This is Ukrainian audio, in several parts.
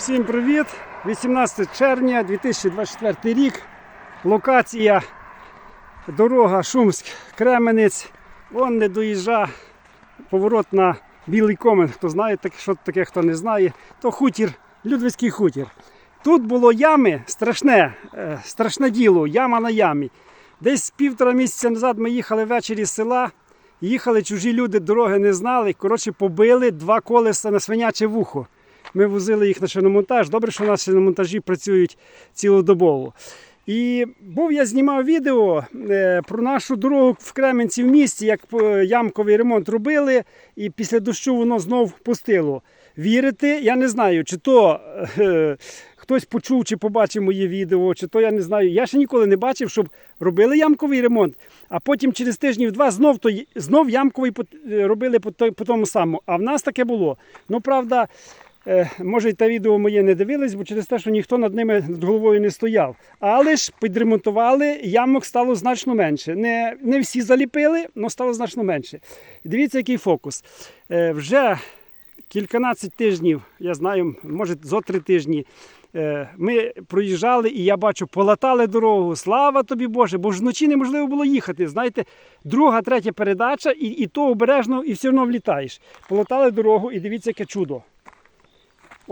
Всім привіт! 18 червня 2024 рік. Локація дорога Шумськ, Кременець. Вон не доїжджа. Поворот на Білий Комен. Хто знає, що таке, хто не знає, то хутір, Людвицький хутір. Тут було ями страшне, е, страшне діло, яма на ямі. Десь півтора місяця назад ми їхали ввечері з села. Їхали чужі люди, дороги не знали. Коротше, побили два колеса на свиняче вухо. Ми возили їх на шиномонтаж. Добре, що у нас шиномонтажі працюють цілодобово. І був я знімав відео е, про нашу дорогу в Кременці в місті, як е, ямковий ремонт робили, і після дощу воно знов пустило. Вірите, я не знаю, чи то е, хтось почув чи побачив моє відео, чи то я не знаю. Я ще ніколи не бачив, щоб робили ямковий ремонт, а потім через тижнів два знов, то, знов ямковий е, робили по, по тому самому. А в нас таке було. Ну, правда, може, те відео моє не дивились, бо через те, що ніхто над ними над головою не стояв. Але ж підремонтували, ямок стало значно менше. Не, не всі заліпили, але стало значно менше. Дивіться, який фокус. Е, вже кільканадцять тижнів, я знаю, може зо три тижні. е, Ми проїжджали і я бачу, полатали дорогу. Слава тобі Боже, бо ж вночі неможливо було їхати. Знаєте, друга, третя передача, і, і то обережно, і все одно влітаєш. Полатали дорогу, і дивіться, яке чудо.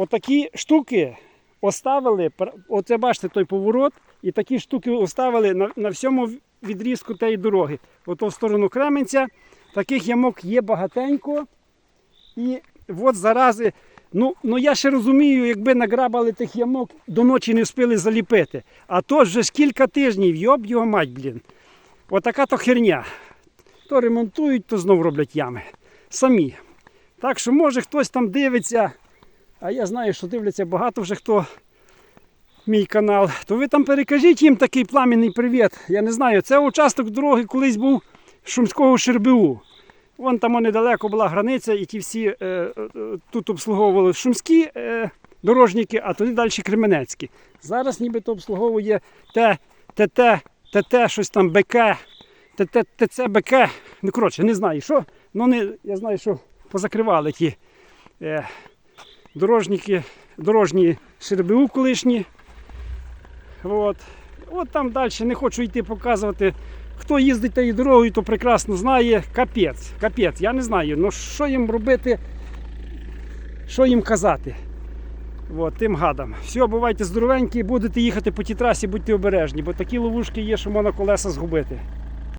Отакі штуки оставили, оце бачите той поворот, і такі штуки оставили на, на всьому відрізку тієї дороги. Ото в сторону Кременця. Таких ямок є багатенько. І от зарази. Ну, ну я ще розумію, якби награбали тих ямок, до ночі не встигли заліпити. А то вже ж кілька тижнів, йоб його мать, блін. Отака то херня. То ремонтують, то знов роблять ями. Самі. Так що, може, хтось там дивиться. А я знаю, що дивляться багато вже хто мій канал. То ви там перекажіть їм такий пламінний привіт. Я не знаю, це участок дороги колись був Шумського Шербиву. Вон там недалеко була границя, і ті всі е, е, тут обслуговували шумські е, дорожники, а туди далі Кременецькі. Зараз нібито обслуговує те, ТТ, ТТ, щось там БК, ТТ, ТЦ БК. Ну, коротше, не знаю що. Ну, не, я знаю, що позакривали ті. Е, дорожники, дорожні ШРБУ колишні. От. От там далі не хочу йти показувати. Хто їздить тією дорогою, то прекрасно знає. Капець. Капець. Я не знаю. Ну що їм робити, що їм казати. От, тим гадам. Все, бувайте здоровенькі, будете їхати по тій трасі, будьте обережні, бо такі ловушки є, що можна колеса згубити.